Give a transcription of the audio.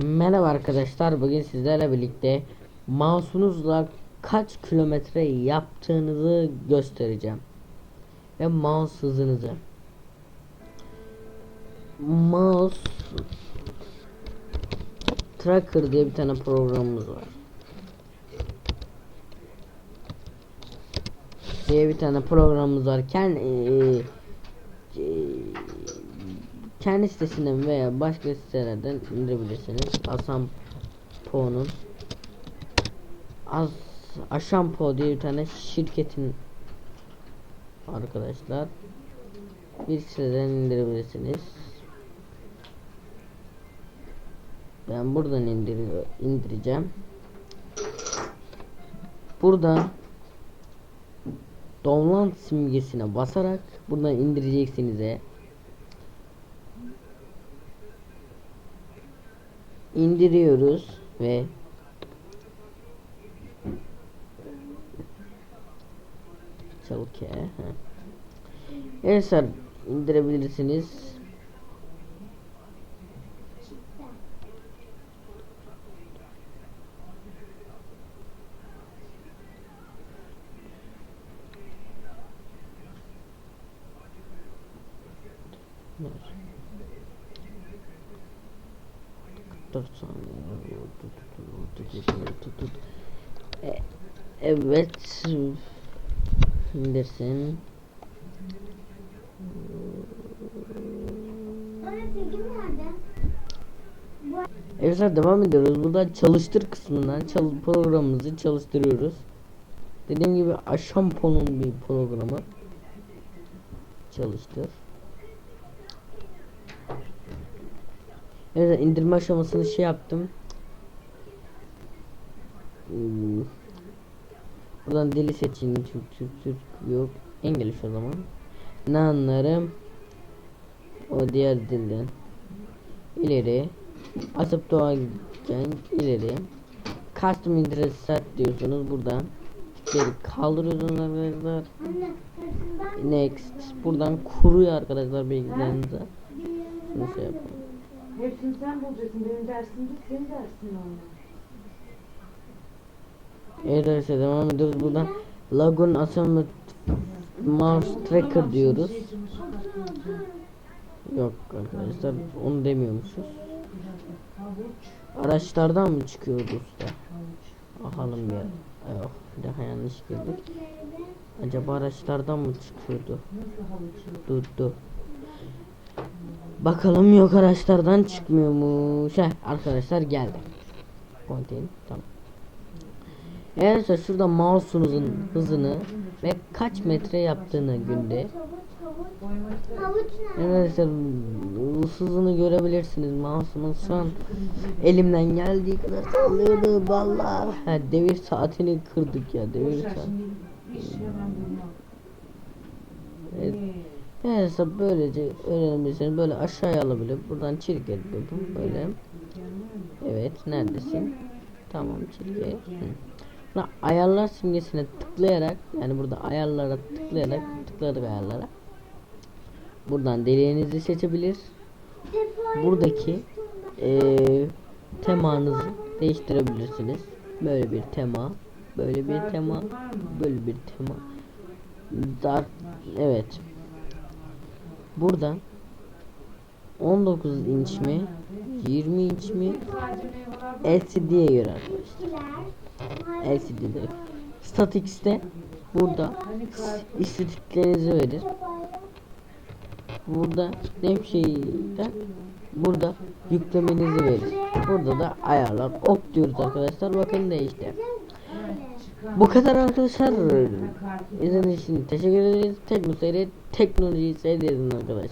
Merhaba arkadaşlar bugün sizlerle birlikte mouse'unuzla kaç kilometre yaptığınızı göstereceğim ve mouse hızınızı. Mouse tracker diye bir tane programımız var. Diye bir tane programımız var kendi kendi sitesinden veya başka sitelerden indirebilirsiniz. Asam Po'nun Az Aşampo diye bir tane şirketin arkadaşlar bir siteden indirebilirsiniz. Ben buradan indiriyor, indireceğim. Buradan download simgesine basarak buradan indireceksiniz. e. indiriyoruz ve heh. Evet indirebilirsiniz. Evet. Evet. İndirsin. Arkadaşlar, devam ediyoruz. Burada çalıştır kısmından çal programımızı çalıştırıyoruz. Dediğim gibi Aşampo'nun bir programı. Çalıştır. Evet indirme aşamasını şey yaptım. Hmm. Buradan dili seçin. Türk, Türk, Türk yok. İngiliz o zaman. Ne anlarım? O diğer dilden. İleri. Asıp doğan ileri. Custom interest set diyorsunuz buradan. Geri kaldırıyorsunuz arkadaşlar. Next. Buradan kuruyor arkadaşlar bilgilerinizi. Şunu şey yapalım. Hepsini sen bulacaksın. Benim dersimde senin dersin oldu. Evet arkadaşlar devam ediyoruz buradan. Lagun Assembly Mouse Tracker diyoruz. Yok arkadaşlar onu demiyormuşuz. Araçlardan mı çıkıyordu usta? Bakalım bir. Yok bir daha yanlış girdik. Acaba araçlardan mı çıkıyordu? Dur dur. Bakalım yok araçlardan çıkmıyormuş. Heh, arkadaşlar geldi. Contain tamam. Eğer şurada mouse'unuzun hızını ve kaç metre yaptığını günde? Arkadaşlar hızını görebilirsiniz mouse'umun şu an elimden geldiği kadar sallıyordu valla devir saatini kırdık ya devir saat. Neyse böylece öğrenebilirsiniz böyle aşağıya alabilir buradan çirket dedim böyle. Evet neredesin? Tamam çirket. Buna ayarlar simgesine tıklayarak yani burada ayarlara tıklayarak tıkladık ayarlara. Buradan deliğinizi seçebilir. Buradaki eee temanızı değiştirebilirsiniz. Böyle bir tema böyle bir tema böyle bir tema. Dar evet buradan 19 inç mi 20 inç mi? LCD'ye göre arkadaşlar. LCD'de Statix'te burada istatiklerinizi verir burada Snapsheet'ten burada yüklemenizi verir burada da ayarlar. Ok diyoruz arkadaşlar. Bakın değişti bu kadar arkadaşlar izlediğiniz için teşekkür ederiz. Tekno seyret teknolojiyi seyredin arkadaşlar